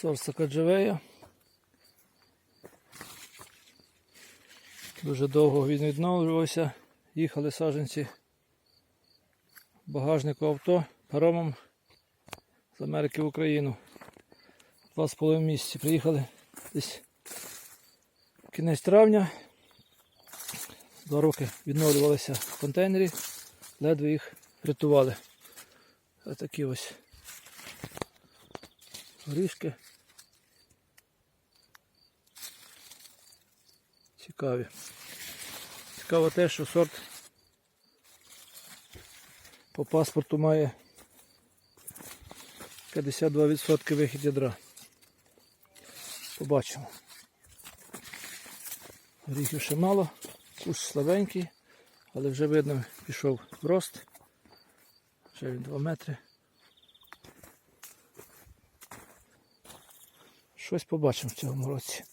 Сорса Каджавея. Дуже довго він відновлювався. Їхали саджанці в багажнику авто паромом з Америки в Україну. Два з половиною місяці. Приїхали десь кінець травня. Два роки відновлювалися в контейнері, ледве їх врятували. Ось такі ось горішки. Цікаві. Цікаво те, що сорт по паспорту має 52% вихід ядра. Побачимо. Горіхів ще мало, кущ слабенький, але вже видно пішов рост. Вже він 2 метри. Щось побачимо в цьому році.